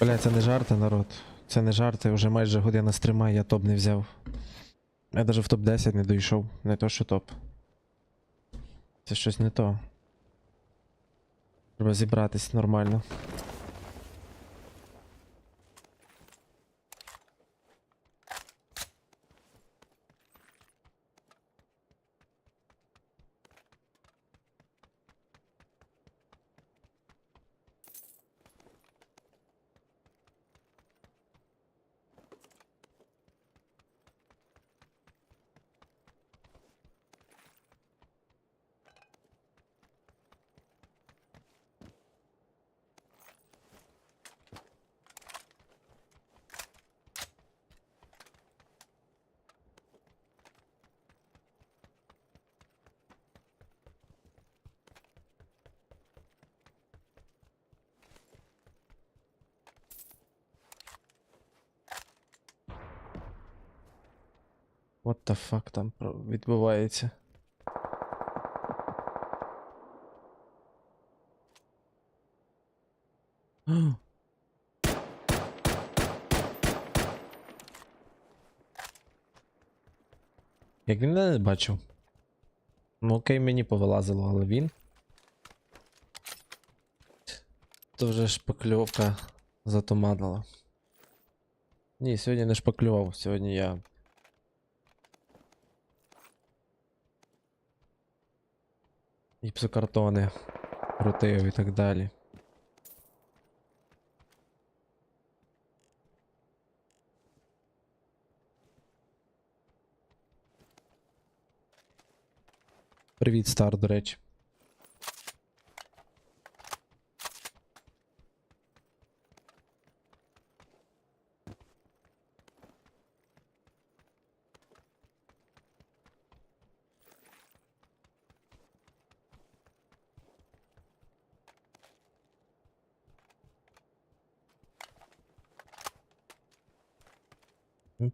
Бля, це не жарти, народ. Це не жарти, вже майже година стрима, я топ не взяв. Я навіть в топ-10 не дійшов, не то що топ. Це щось не то. Треба зібратись нормально. What the fuck там відбувається? Як він не бачив? Ну окей, мені повилазило, але він. То вже шпакльовка затуманила. Ні, сьогодні не шпаклював, сьогодні я гіпсокартони крутив і так далі. Привіт, стар, до речі.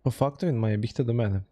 По факту він має бігти до мене.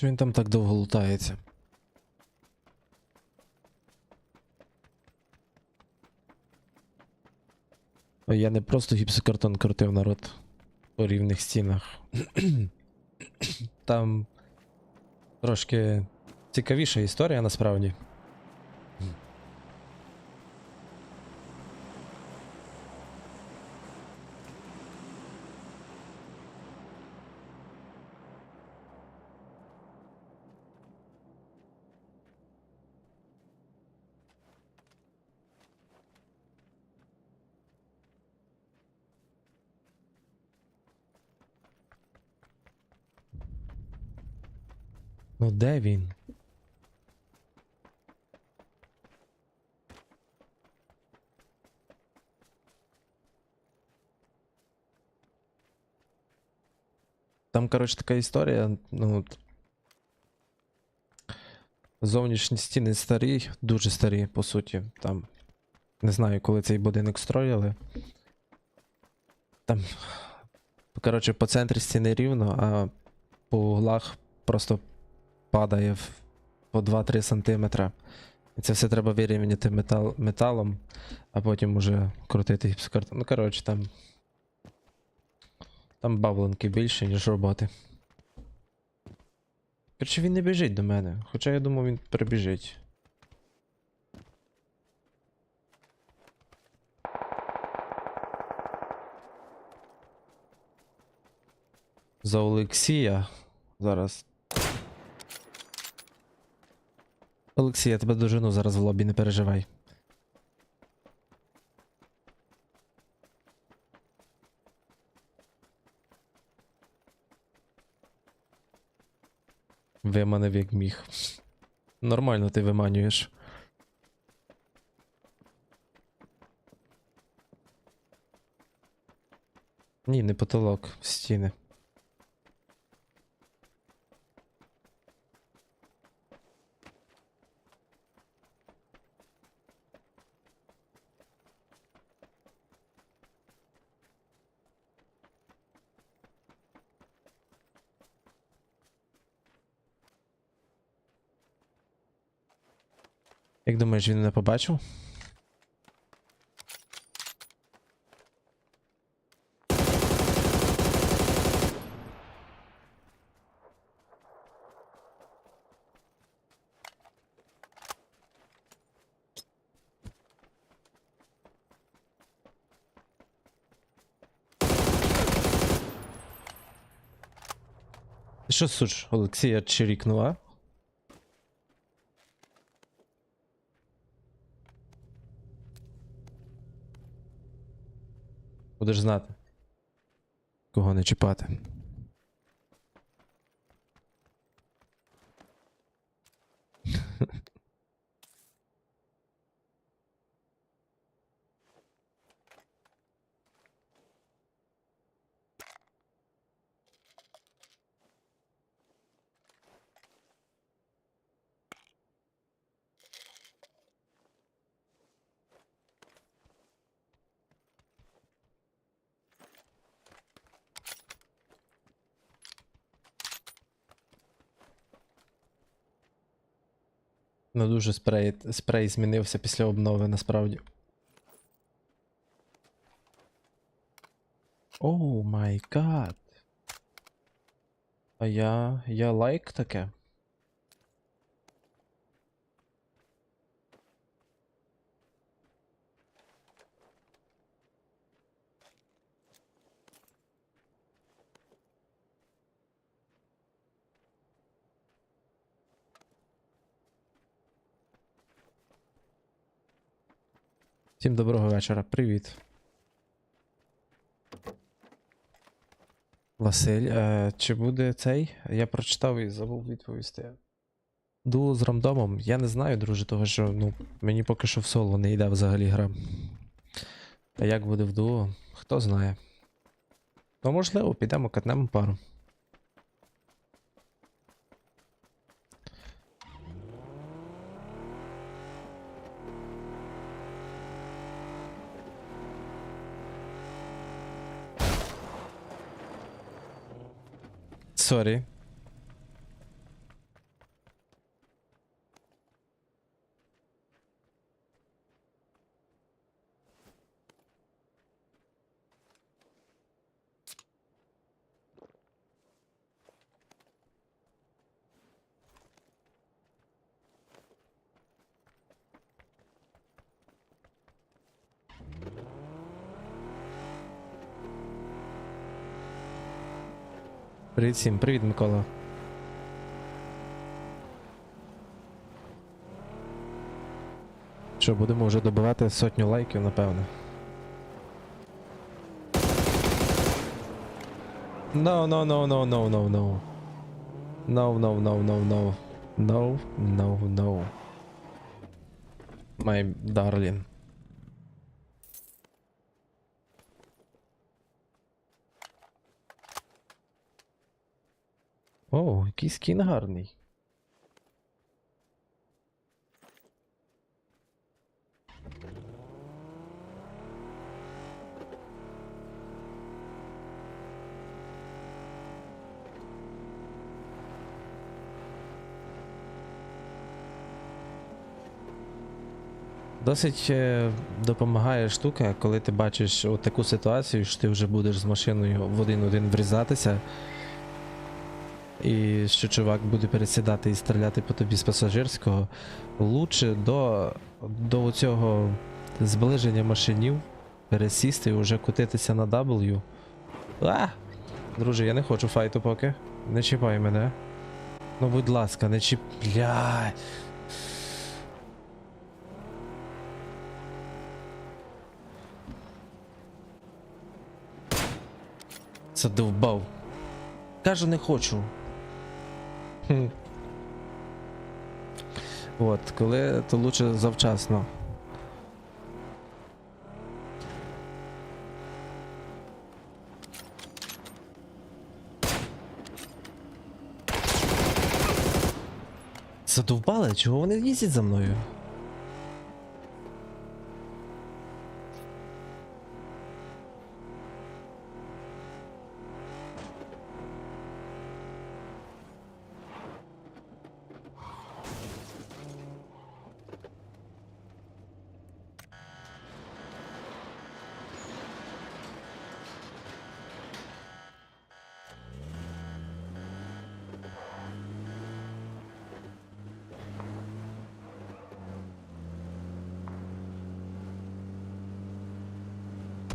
Що він там так довго лутається? Я не просто гіпсокартон крутив народ по рівних стінах. Там трошки цікавіша історія насправді. Де він? Там, коротше, така історія, ну. Зовнішні стіни старі, дуже старі, по суті. Там. Не знаю, коли цей будинок строїли. Там. Коротше, по центрі стіни рівно, а по углах просто падає по 2-3 сантиметра. І це все треба вирівняти метал, металом, а потім уже крутити гіпсокартон. Ну, коротше, там. Там баблинки більше, ніж роботи. Коротше, він не біжить до мене. Хоча я думав, він прибіжить. За Олексія. Зараз. Олексій, я тебе дожену зараз в лобі, не переживай. Виманив як міг. Нормально ти виманюєш. Ні, не потолок, стіни. Думаєш, він не побачив? Що суч, Олексія чирікнула? Будеш знати. Кого не чіпати. Ну дуже спрей, спрей змінився після обнови насправді. Оу май гад. А я. я лайк таке. Всім доброго вечора, привіт. Василь, е, чи буде цей? Я прочитав і забув відповісти. Дуо з рандомом? Я не знаю, друже, того що ну, мені поки що в соло не йде взагалі гра. А як буде в дуо? Хто знає. Ну, можливо, підемо катнемо пару. sorry. Привіт всім, привіт, Микола. Що, будемо вже добивати сотню лайків, напевно. No, no, no, no, no, no, no. No, no, no, no, no. No, no, no. My darling. О, який скін гарний. Досить е, допомагає штука, коли ти бачиш таку ситуацію, що ти вже будеш з машиною в один-один врізатися. І що чувак буде пересідати і стріляти по тобі з пасажирського. Лучше до, до цього зближення машинів пересісти і вже кутитися на W. А! Друже, я не хочу файту поки. Не чіпай мене. Ну, будь ласка, не чіп. Бля. Задовбав. Кажу, не хочу. От, коли, то лучше завчасно. Задовбали? Чого вони їздять за мною?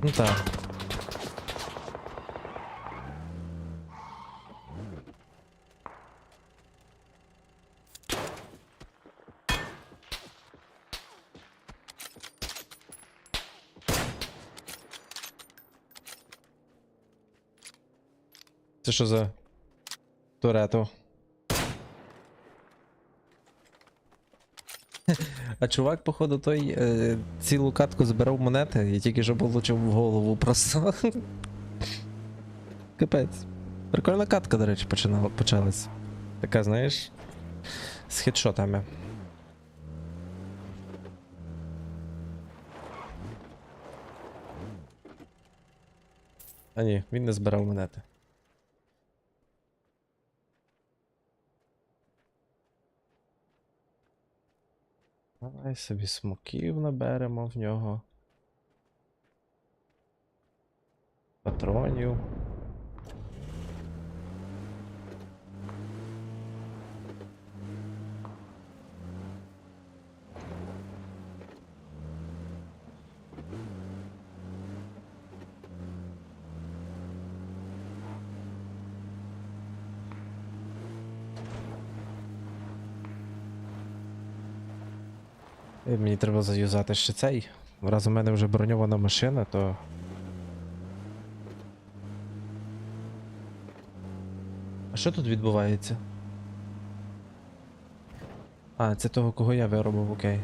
Ну так. Це що за Торетто? А чувак, походу, той е, цілу катку збирав монети і тільки що получив в голову просто. Капець. Прикольна катка, до речі, починала, почалась. Така, знаєш, з хедшотами. А ні, він не збирав монети. Давай собі смоків наберемо в нього. Патронів. Мені треба заюзати ще цей. Раз у мене вже броньована машина, то. А що тут відбувається? А, це того, кого я виробив, окей.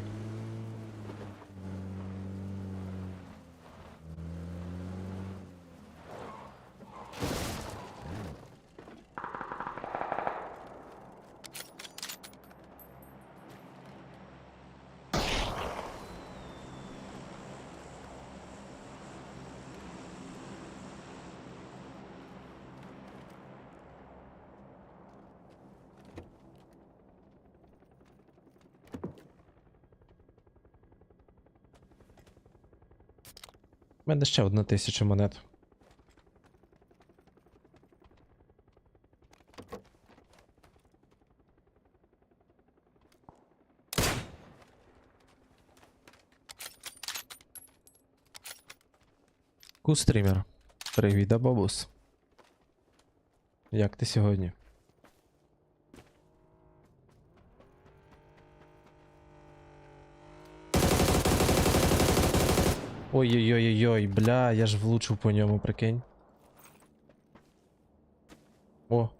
У мене ще одна тисяча монет. Кустрімер. Привіт, бабус. Як ти сьогодні? Ой-ой-ой-ой, бля, я ж влучив по ньому, прикинь. О.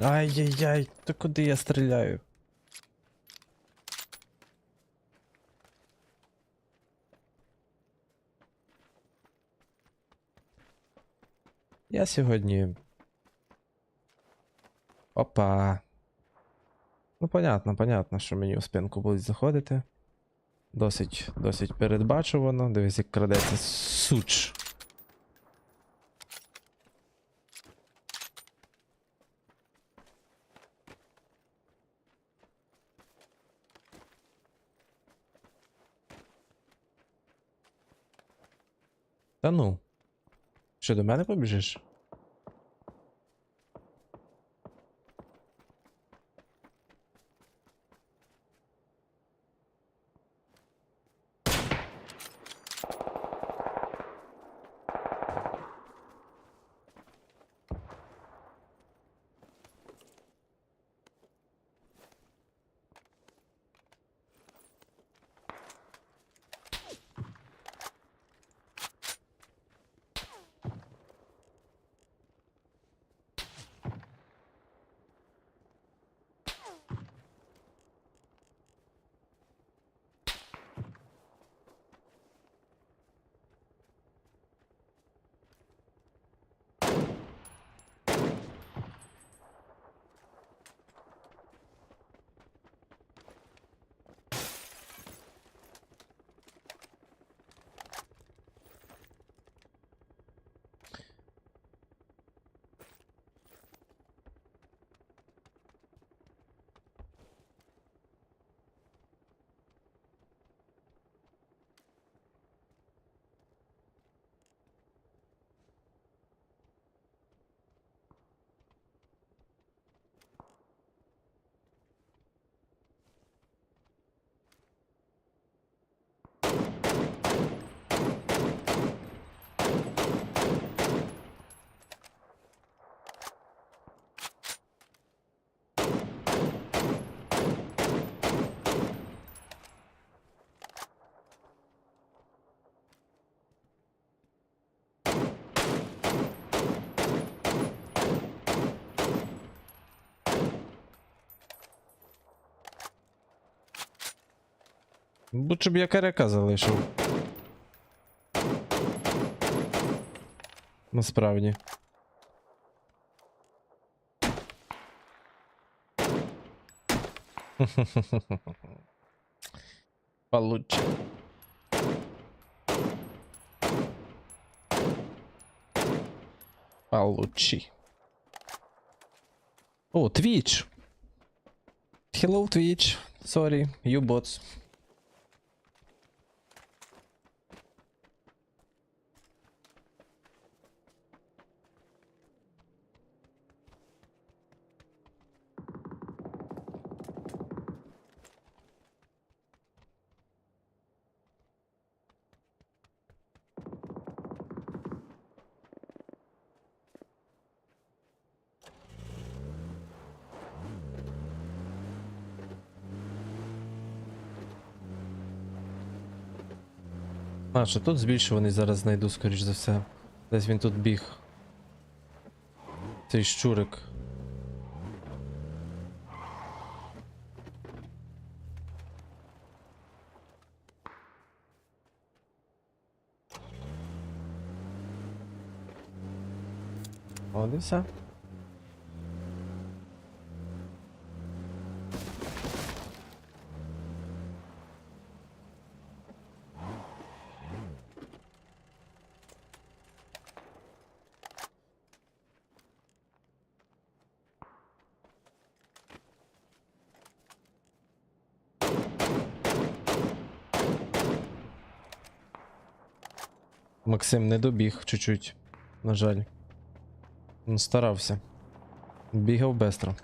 Ай-яй-яй, то куди я стріляю? Я сьогодні. Опа. Ну, понятно, понятно, що мені у спинку будуть заходити. Досить, досить передбачувано. Дивись, як крадеться суч. Та ну. Що, до мене побіжиш? Лучше б я коряка залишив. Насправді. Получше. Получи. О, Twitch. Hello, Twitch. Sorry, you bots. А, що тут збільшуваний зараз знайду, скоріш за все. Десь він тут біг. Цей щурик. От Максим не добіг чуть-чуть. На жаль. Він старався. Бігав бестро.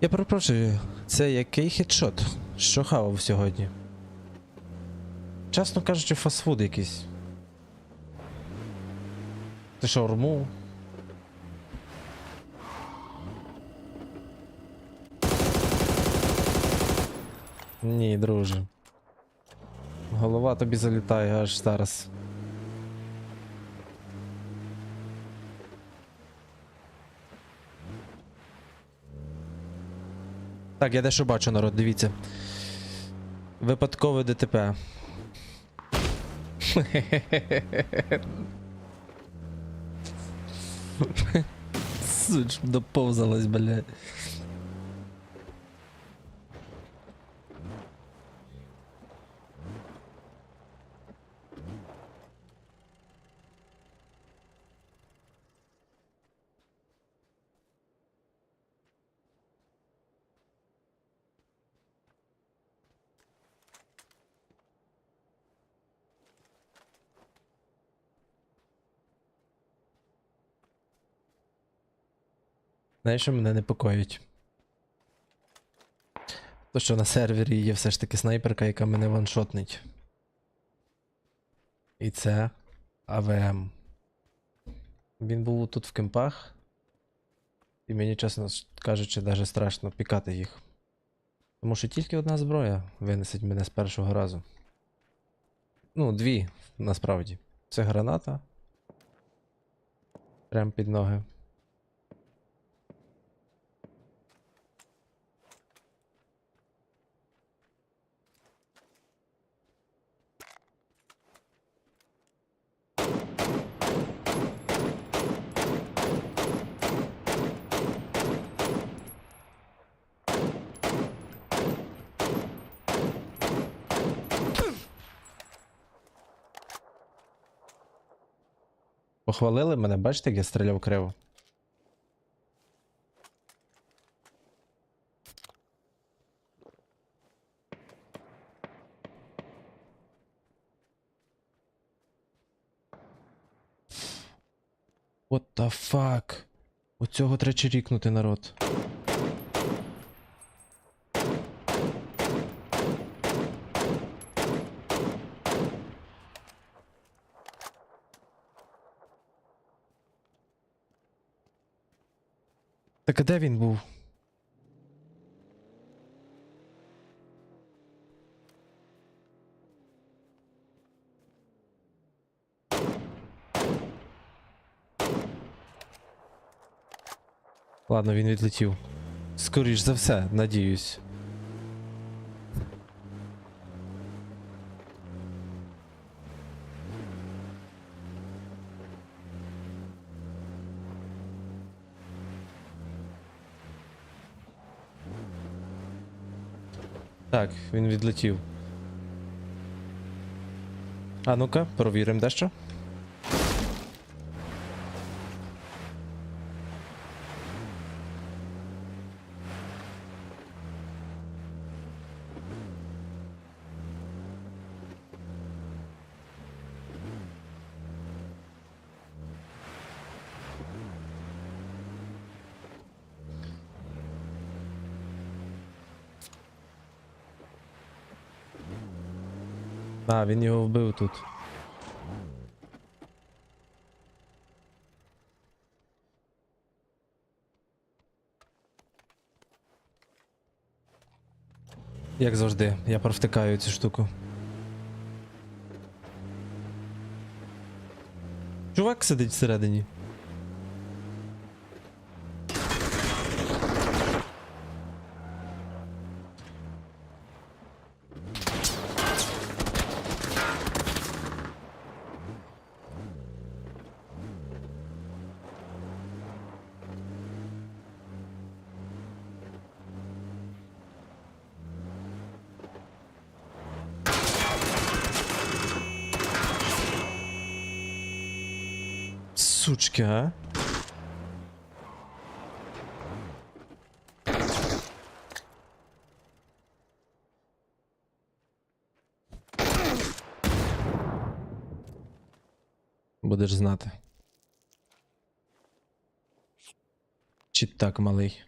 Я перепрошую, це який хедшот? Що хавав сьогодні? Чесно кажучи, фастфуд якийсь. Ти шаурму? Ні, друже. Голова тобі залітає аж зараз. Так, я дещо бачу, народ, дивіться. Випадкове ДТП. Суч, доповзалась, блядь. Знаєш, що мене непокоїть? То, що на сервері є все ж таки снайперка, яка мене ваншотнить. І це АВМ. Він був тут в кемпах. І мені, чесно кажучи, даже страшно пікати їх. Тому що тільки одна зброя винесить мене з першого разу. Ну, дві, насправді. Це граната. Прям під ноги. Похвалили мене, бачите, як я стріляв криво? What the fuck? цього треба чирікнути, народ. Так а де він був? Ладно, він відлетів. Скоріш за все, надіюсь. Так, він відлетів. А ну-ка, провіримо дещо. А, він його вбив тут. Як завжди, я провтикаю цю штуку. Чувак сидить всередині. Сучки, а? Будеш знати. Чи так, малий?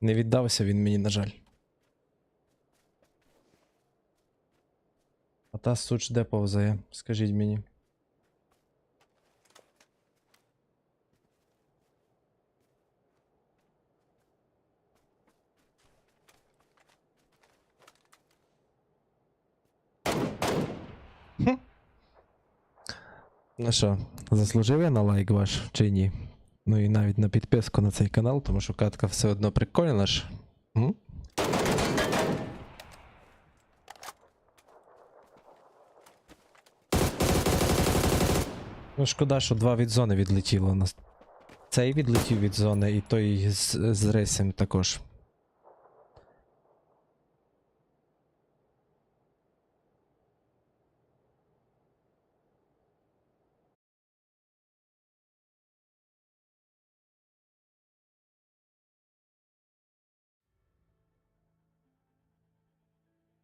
Не віддався він мені, на жаль. А та суч де повзає? Скажіть мені. Ну що, заслужив я на лайк ваш чи ні? Ну і навіть на підписку на цей канал, тому що катка все одно прикольна ж. М? Ну, шкода, що два від зони відлетіло. Нас- Цей відлетів від зони, і той з, з рейсом також.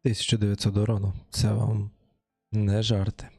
Тисячу дев'ятсот урону. Це вам не жарти.